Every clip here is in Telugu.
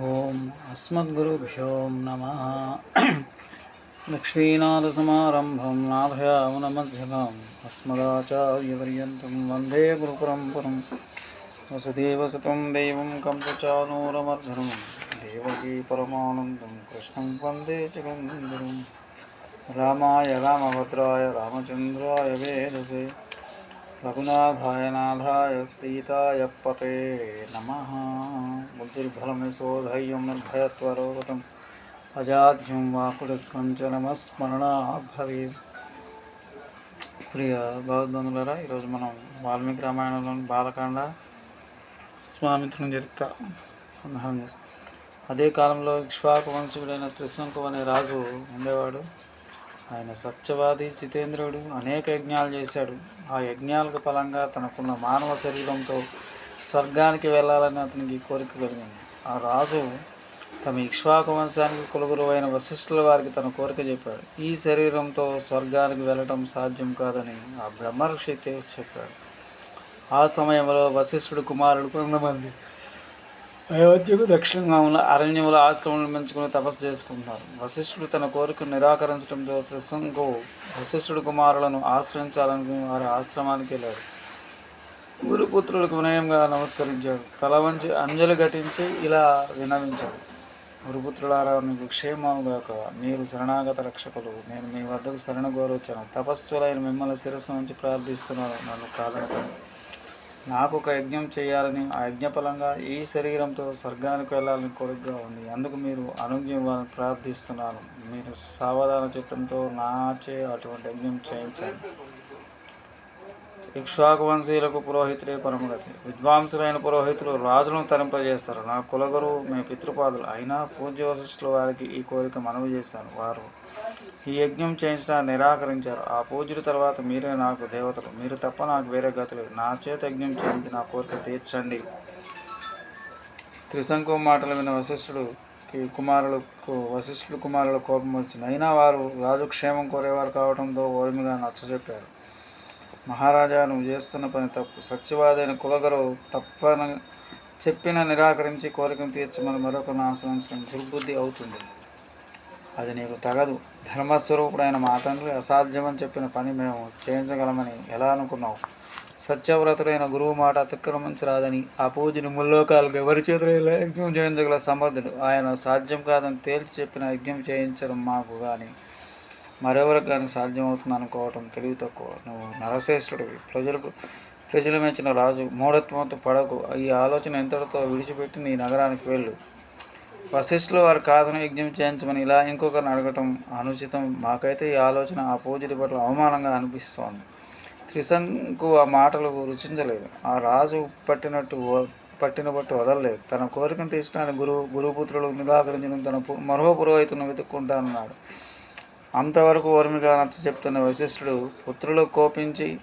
ॐ अस्मद्गुरुभ्यों नमः। लक्ष्मीनाथसमारम्भं नाभयामुनमध्यमाम् अस्मदाचार्यपर्यन्तं वंदे गुरुपरम्परं। वसुदेव सतं देवं कंसचानूरमर्धनं देवकी परमानन्दं कृष्णं वंदे जगन्धुरं रामाय रामभद्राय रामचन्द्राय वेदसे। నాథాయ సీతాయ పతే నమ బుద్ధిర్బలమిశోధైర్యం నిర్భయత్వరోగతం అజాధ్యం వాకుడికంచనమస్మరణాభవే ప్రియ భగవద్బంధులరా ఈరోజు మనం వాల్మీకి రామాయణంలోని బాలకాండ స్వామిత్రుని చరిత్ర సంధానం చేస్తాం. అదే కాలంలో ఇక్ష్వాకు వంశీయుడైన త్రిశంకు అనే రాజు ఉండేవాడు. ఆయన సత్యవాది జితేంద్రుడు అనేక యజ్ఞాలు చేశాడు. ఆ యజ్ఞాలకు ఫలంగా తనకున్న మానవ శరీరంతో స్వర్గానికి వెళ్ళాలని అతనికి కోరిక కలిగింది. ఆ రాజు తమ ఇక్ష్వాకు వంశానికి కులుగురు అయిన వశిష్ఠుల వారికి తన కోరిక చెప్పాడు. ఈ శరీరంతో స్వర్గానికి వెళ్ళటం సాధ్యం కాదని ఆ బ్రహ్మర్షి తేల్చి చెప్పాడు. ఆ సమయంలో వశిష్ఠుడు కుమారుడు కొంతమంది అయోధ్యకు దక్షిణంగా ఉన్న అరణ్యముల ఆశ్రమం పెంచుకుని తపస్సు చేసుకుంటారు వశిష్ఠుడు తన కోరికను నిరాకరించడంతో త్రిశంకు వశిష్ఠుడు కుమారులను ఆశ్రయించాలనుకుని వారి ఆశ్రమానికి వెళ్ళాడు. గురుపుత్రులకు వినయంగా నమస్కరించాడు. తల వంచి అంజలి ఘటించి ఇలా వినవించాడు. గురుపుత్రులారా మీకు క్షేమంగాక మీరు శరణాగత రక్షకులు. నేను మీ వద్దకు శరణ కోరొచ్చాను. తపస్సులైన మిమ్మల్ని శిరస్సు నుంచి ప్రార్థిస్తున్నాను. నన్ను కాదనకండి నాకు ఒక యజ్ఞం చేయాలని ఆ యజ్ఞఫలంగా ఈ శరీరంతో స్వర్గానికి వెళ్ళాలని కోరికగా ఉంది. అందుకు మీరు అనుజ్ఞ ఇవ్వాలని ప్రార్థిస్తున్నాను. మీరు సావధాన చిత్తంతో నాచే అటువంటి యజ్ఞం చేయించండి. ఇక్ష్వాకు వంశీయులకు పురోహితుడే పరమగతి. విద్వాంసులైన పురోహితులు రాజులను తరింపజేస్తారు. నా కులగురు మీ పితృపాదులు. అయినా పూజ్య వశిష్ఠుల వారికి ఈ కోరిక మనవి చేశాను. వారు ఈ యజ్ఞం చేయించడానికి నిరాకరించారు. ఆ పూజలు తర్వాత మీరే నాకు దేవతలు. మీరు తప్ప నాకు వేరే గతి నా చేత యజ్ఞం చేయించి నా కోరిక తీర్చండి. త్రిశంకు మాటలు విన్న వశిష్ఠుడు కుమారులకు వశిష్ఠుడు కుమారుల కోపం వచ్చింది. అయినా వారు రాజు క్షేమం కోరేవారు కావడంతో ఓర్మిగా నచ్చజెప్పారు. మహారాజా నువ్వు చేస్తున్న పని తప్పు. సత్యవాదైన కులగరు తప్పన చెప్పిన నిరాకరించి కోరికను తీర్చమని మరొకరిని ఆశ్రయించడం దుర్బుద్ధి అవుతుంది. అది నీకు తగదు. ధర్మస్వరూపుడైన మా తండ్రి అసాధ్యమని చెప్పిన పని మేము చేయించగలమని ఎలా అనుకున్నావు? సత్యవ్రతుడైన గురువు మాట అతిక్రమించరాదని ఆ పూజని ముల్లోకాలకు ఎవరి చేతులు యజ్ఞం చేయించగల సమర్థుడు? ఆయన సాధ్యం కాదని తేల్చి చెప్పిన యజ్ఞం చేయించడం మాకు కానీ మరెవరికి కానీ సాధ్యమవుతుంది అనుకోవటం తెలివి తక్కువ. నువ్వు నరశ్రేష్ఠుడివి. ప్రజలకు ప్రజలు మెచ్చిన రాజు మూఢత్వంతో పడకు. ఈ ఆలోచన ఎంతటితో విడిచిపెట్టి నీ నగరానికి వెళ్ళు. వశిష్ఠులు వారు కాదని యజ్ఞం చేయించమని ఇలా ఇంకొకరిని అడగటం అనుచితం. మాకైతే ఈ ఆలోచన ఆ పూజల పట్ల అవమానంగా అనిపిస్తోంది. త్రిశంకు ఆ మాటలు రుచించలేదు. ఆ రాజు పట్టినట్టు పట్టిన బట్టు వదలలేదు. తన కోరికను తీర్చడానికి గురువు గురుపుత్రులు నిరాకరించడం తన మరో పురోహితును వెతుక్కుంటానన్నాడు. అంతవరకు ఓర్మిగా నచ్చ చెప్తున్న వశిష్ఠుడు పుత్రులు కోపించి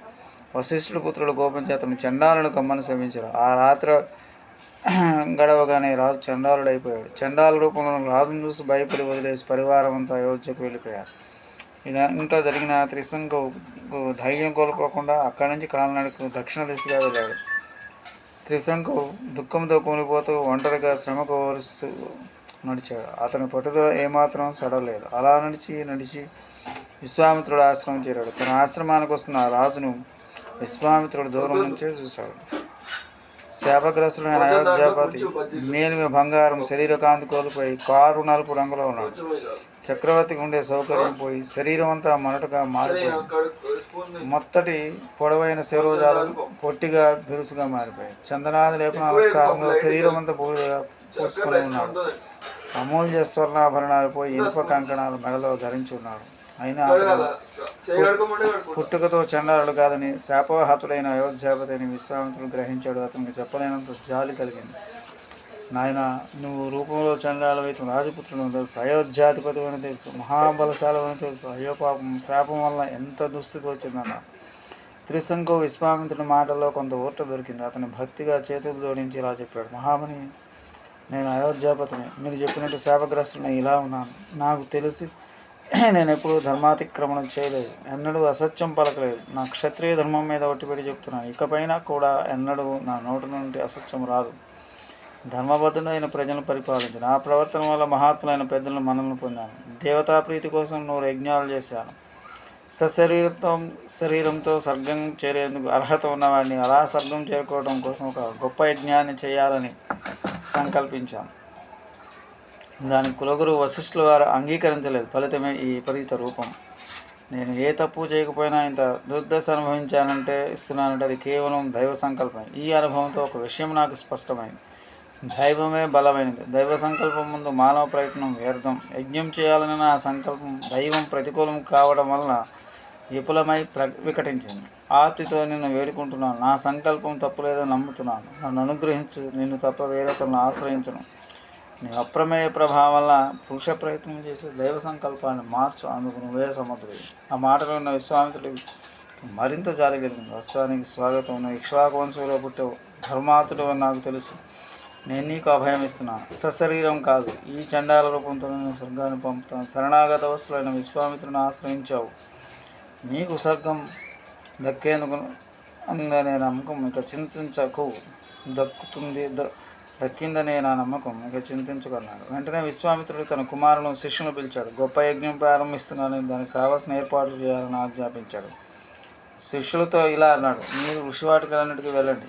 వశిష్ఠుడు పుత్రులు కోపించి అతను చండాలను కమ్మని శమించారు ఆ రాత్రి గడవగానే రాజు చండాలుడు అయిపోయాడు చండాల రూపంలో రాజును చూసి భయపడి వదిలేసి పరివారం అంతా అయోధ్యకు వెళ్ళిపోయారు. ఇదంతా జరిగిన త్రిశంకు ధైర్యం కోల్పోకుండా అక్కడి నుంచి కాలినడకు దక్షిణ దిశగా వెళ్ళాడు. త్రిశంకు దుఃఖంతో కూలిపోతూ ఒంటరిగా శ్రమ కోరుస్తూ నడిచాడు. అతని పట్టుదల ఏమాత్రం సడలేదు అలా నడిచి నడిచి విశ్వామిత్రుడు ఆశ్రమం చేరాడు. తన ఆశ్రమానికి వస్తున్న రాజును విశ్వామిత్రుడు దూరం నుంచే చూశాడు. శాపగ్రస్తుడైన అయోధ్యాపతి మేలిమి బంగారం శరీర కాంతి కోల్పోయి కారు నలుపు రంగులో ఉన్నాడు. చక్రవర్తికి ఉండే సౌకర్యం పోయి శరీరం అంతా మొనటగా మారిపోయింది. మొత్తటి పొడవైన శిరోజాలు పొట్టిగా బిరుసుగా మారిపోయాయి చందనాది లేపనాల స్థానంలో శరీరం అంతా బూడిదగా పూసుకొని ఉన్నాడు. అమూల్య స్వర్ణాభరణాలు పోయి ఇనుప కంకణాలు మెడలో ధరించి ఉన్నాడు. అయినా పుట్టుకతో చండాలుడు కాదని శాపహతుడైన అయోధ్యాపతి అని విశ్వామిత్రుడు గ్రహించాడు. అతనికి చెప్పలేనంత జాలి కలిగింది. నాయన నువ్వు రూపంలో చండాలవైతే రాజపుత్రుడు తెలుసు అయోధ్యాధిపతి అని తెలుసు మహాబలశాలి అని తెలుసు. అయ్యో పాపం శాపం వల్ల ఎంత దుస్థితి వచ్చిందన్న త్రిశంకు విశ్వామిత్రుడి మాటల్లో కొంత ఊరట దొరికింది. అతని భక్తిగా చేతులు జోడించి ఇలా చెప్పాడు. మహామణి నేను అయోధ్యాపతిని మీరు చెప్పినట్టు శాపగ్రస్తుని ఇలా ఉన్నాను. నాకు తెలిసి నేను ఎప్పుడూ ధర్మాతిక్రమణం చేయలేదు. ఎన్నడూ అసత్యం పలకలేదు. నా క్షత్రియ ధర్మం మీద ఒట్టిపెట్టి చెప్తున్నాను ఇకపైన కూడా ఎన్నడూ నా నోటి నుండి అసత్యం రాదు. ధర్మబద్ధుడైన ప్రజలను పరిపాలించిన ఆ ప్రవర్తన వల్ల మహాత్ములైన పెద్దలను మనల్ని పొందాను. దేవతా ప్రీతి కోసం నూరు యజ్ఞాలు చేశాను. సశరీరంతో శరీరంతో స్వర్గం చేరేందుకు అర్హత ఉన్నవాడిని అలా స్వర్గం చేరుకోవడం కోసం ఒక గొప్ప యజ్ఞాన్ని చేయాలని సంకల్పించాను. దాని కులగురు వశిష్ఠుల వారు అంగీకరించలేదు. ఫలితమే ఈ విపరీత రూపం. నేను ఏ తప్పు చేయకపోయినా ఇంత దుర్దశ అనుభవించానంటే ఇస్తున్నానంటే అది కేవలం దైవ సంకల్పం ఈ అనుభవంతో ఒక విషయం నాకు స్పష్టమైంది. దైవమే బలమైనది. దైవ సంకల్పం ముందు మానవ ప్రయత్నం వ్యర్థం. యజ్ఞం చేయాలని నా సంకల్పం దైవం ప్రతికూలం కావడం వలన విపులమై ప్ర వికటించింది. ఆర్తితో నిన్ను వేడుకుంటున్నాను. నా సంకల్పం తప్పులేదని నమ్ముతున్నాను. నన్ను అనుగ్రహించు. నిన్ను తప్ప వేరొకరిని ఆశ్రయించను. నీ అప్రమేయ ప్రభావం వల్ల పురుష ప్రయత్నం చేసే దైవ సంకల్పాన్ని మార్చు అందుకు నువ్వే సముద్రుడు ఆ మాటలో ఉన్న విశ్వామిత్రుడు మరింత జాలి వస్త్రానికి స్వాగతం. నువ్వు ఇక్ష్వాకు వంశంలో పుట్టావు. ధర్మాతుడు అని నాకు తెలుసు. నేను నీకు అభయం ఇస్తున్నాను సశరీరం కాదు. ఈ చండాల రూపంతో నేను స్వర్గాన్ని పంపుతాను. శరణాగత వస్తువులైన విశ్వామిత్రుని ఆశ్రయించావు. నీకు స్వర్గం దక్కేందుకు అందనే నమ్మకం. ఇక చింతించకు. దక్కుతుంది ద- దక్కిందనే నా నమ్మకం. ఇక చింతించుకున్నాడు వెంటనే విశ్వామిత్రుడు తన కుమారులను శిష్యులను పిలిచాడు. గొప్ప యజ్ఞం ప్రారంభిస్తున్నానని దానికి కావాల్సిన ఏర్పాట్లు చేయాలని ఆజ్ఞాపించాడు. శిష్యులతో ఇలా అన్నాడు. మీరు ఋషివాటికలన్నిటికీ వెళ్ళండి.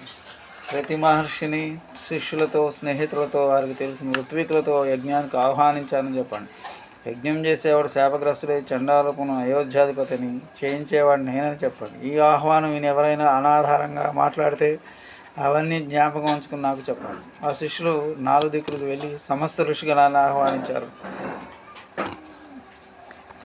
ప్రతి మహర్షిని శిష్యులతో స్నేహితులతో వారికి తెలిసిన ఋత్వికులతో యజ్ఞానికి ఆహ్వానించాలని చెప్పండి. యజ్ఞం చేసేవాడు శాపగ్రస్తుడై చండాలపును అయోధ్యాధిపతిని చేయించేవాడు నేనని చెప్పండి. ఈ ఆహ్వానం విని ఎవరైనా అనాధారంగా మాట్లాడితే అవన్నీ జ్ఞాపకం ఉంచుకుని నాకు చెప్పండి. ఆ శిష్యులు నాలుగు దిక్కులకు వెళ్ళి సమస్త ఋషిగణాన్ని ఆహ్వానించారు.